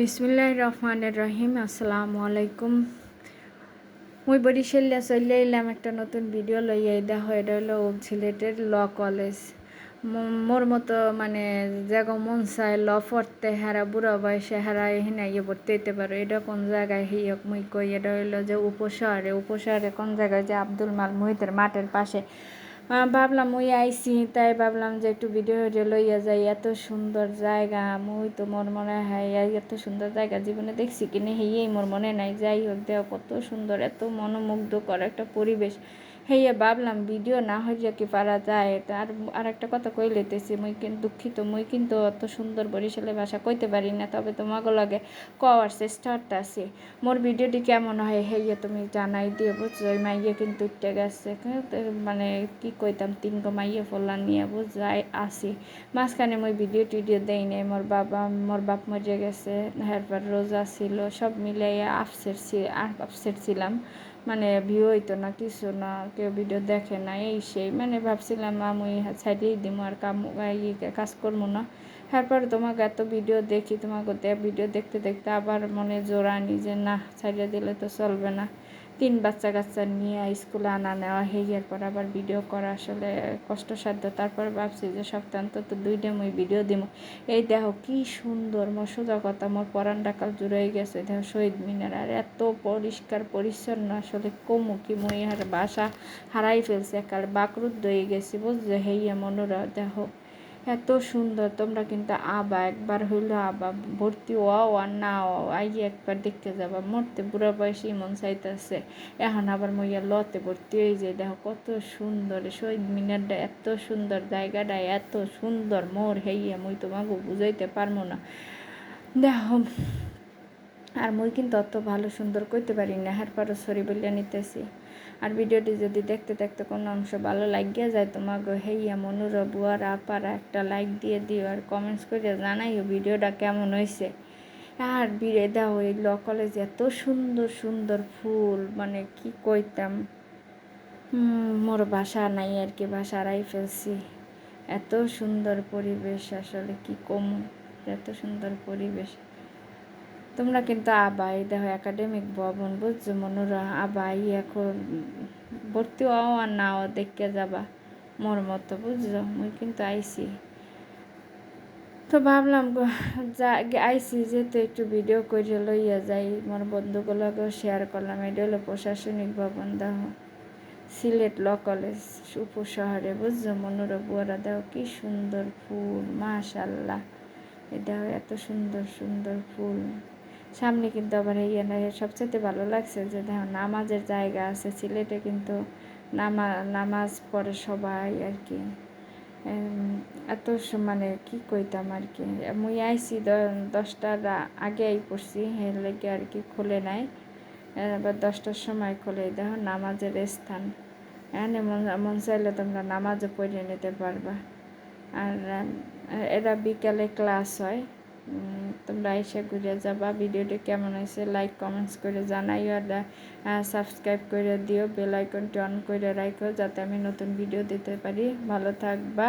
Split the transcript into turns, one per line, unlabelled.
বিসমিল্লাহ রহমানের রহিম, আসসালামু আলাইকুম। মুই বরিশাল্লা চলে এলাম একটা নতুন ভিডিও লইয়া। এটা হলো ওল্ড সিলেটের ল কলেজ। মোর মতো মানে জায়গা মন চায় ল পড়তে, হারা বুড়া বয়সে হারা এখানে ইয়ে পড়তে যেতে পারো। এটা কোন জায়গায় হিয়ক মুই কই? এটা হইল যে উপশহরে। উপশহরে কোন জায়গায়? যে আব্দুল মাল মুহিতের মাঠের পাশে। ভাবলাম ওই আইসি তাই ভাবলাম যে একটু ভিডিও ভিডিও লইয়া যাই। এত সুন্দর জায়গা, মুই তো মোর মনে হয় এত সুন্দর জায়গা জীবনে দেখছি কিনে হেয়েই মর মনে নাই। যাই হোক দেও কত সুন্দর, এত মনোমুগ্ধকর একটা পরিবেশ। হেয়ে ভাবলাম, ভিডিও না হইলে কি পারা যায়? আর আর একটা কথা কই লইতেছি, মুই কিন্তু দুঃখিত, মুই কিন্তু অত সুন্দর বরিশালের ভাষা কইতে পারি না, তবে তোমাকে লাগে কওয়ার চেষ্টাটা আছে। মোর ভিডিওটি কেমন হয় হেয়ে তুমি জানাই দিও, বুঝছ? মাইয়ে কিন্তু উঠতে গেছে মানে কি কইতাম, তিনগো মাইয়ে ফোলা নিয়ে বুঝাই আসি মাঝখানে মই ভিডিও টিডিও দেই নাই, মোর বাবা, মোর বাপ মরে গেছে এরপর রোজা ছিল, সব মিলাইয়া আপসেট আপসেট ছিলাম। মানে ভিউ হইতো না, কিছু না। কেউ ভিডিও দেখে না এই সেই। মানে ভাবছিলাম আমি ছাড়িয়ে দিব আর কাম কাজ করব না। তারপর তোমাকে এত ভিডিও দেখি, তোমাকে ভিডিও দেখতে দেখতে আবার মনে জোরানি যে, না ছাড়িয়ে দিলে তো চলবে না। তিন বাচ্চা কাচ্চা নিয়ে স্কুলে আনা নেওয়া হেয়ার পর আবার ভিডিও করা আসলে কষ্টসাধ্য। তারপর ভাবছি যে সপ্তাহ অন্তত দুইটা মুই ভিডিও দিব এই দেখো কি সুন্দর মোর সোজা কথা মোর পরান ডাকাল জুড়ে গেছে। দেখো শহীদ মিনার, আর এত পরিষ্কার, পরিচ্ছন্ন, আসলে কমু কি মুই আর বাসা হারাই ফেলছে, একালে বাকরুদ্ধ হয়ে গেছি বুঝছ হেইয়া মনোরা দেখো এত সুন্দর, তোমরা কিন্তু আবা, একবার হইল আবা, ভর্তি ও আর না আইয়ে একবার দেখতে যাবা, মরতে বুড়া বয়সে মন চাইতেছে। এখন আবার মইয়া লতে ভর্তি হয়ে যায় দেখো কত সুন্দর, শহীদ মিনারটা এত সুন্দর, জায়গাটা এত সুন্দর, মোর হেইয়া মুই তোমাকে বুঝাইতে পারব না। দেখো আর মুই কিন্তু অত ভালো সুন্দর করতে পারি না, হার পারো সরি বলিয়া নিতেছি। আর ভিডিওটি যদি দেখতে দেখতে কোনো অংশ ভালো লাগিয়া যায় তোমাকে হেইয়া মনুরা বুয়ার আপারা একটা লাইক দিয়ে দিও আর কমেন্টস করে জানাইও ভিডিওটা কেমন হয়েছে আর বিরে দাও, এই ল কলেজ এত সুন্দর সুন্দর ফুল মানে কি কইতাম? মোর বাসা নাই আর কি, বাসা হারাই ফেলছি। এত সুন্দর পরিবেশ, আসলে কি কম? এত সুন্দর পরিবেশ। তোমরা কিন্তু আবাই, দেখো, একাডেমিক ভবন, বুঝছ মনোরা আবাই, এখন ভর্তি হও আর নাও দেখে যাবা, মোর মতো, বুঝছ? মুই কিন্তু আইছি। তো ভাবলাম যা আইসি যেহেতু একটু ভিডিও করে লইয়া যাই, মোর বন্ধুগুলোকেও শেয়ার করলাম, এটা হলো প্রশাসনিক ভবন, দেখো, সিলেট ল কলেজ, উপশহরে, বুঝছ মনোরা বুয়ারা দেখো, কি সুন্দর ফুল, মাশাল্লাহ এটা এত সুন্দর সুন্দর ফুল। সামনে কিন্তু আবার এই না সবচেয়ে ভালো লাগছে যে দেখো নামাজের জায়গা আছে, সিলেটে কিন্তু নামা, নামাজ পড়ে সবাই আর কি এত মানে কি কইতাম আর কি মুই আইছি দ- দশটার আগে আই পড়ছি হের লেগে আর কি খুলে নাই। এবার দশটার সময় খুলে দেখো নামাজের স্থান। এখানে মন মন চাইলে তোমরা নামাজও পড়ে নিতে পারবা। আর, এরা বিকালে ক্লাস হয়। তোমরা এসে ঘুরে যাবা। ভিডিওটি কেমন হয়েছে লাইক কমেন্টস করে জানাইও আর সাবস্ক্রাইব করে দিও। বেল আইকনটি অন করে রাখো যাতে আমি নতুন ভিডিও দিতে পারি। ভালো থাকবা।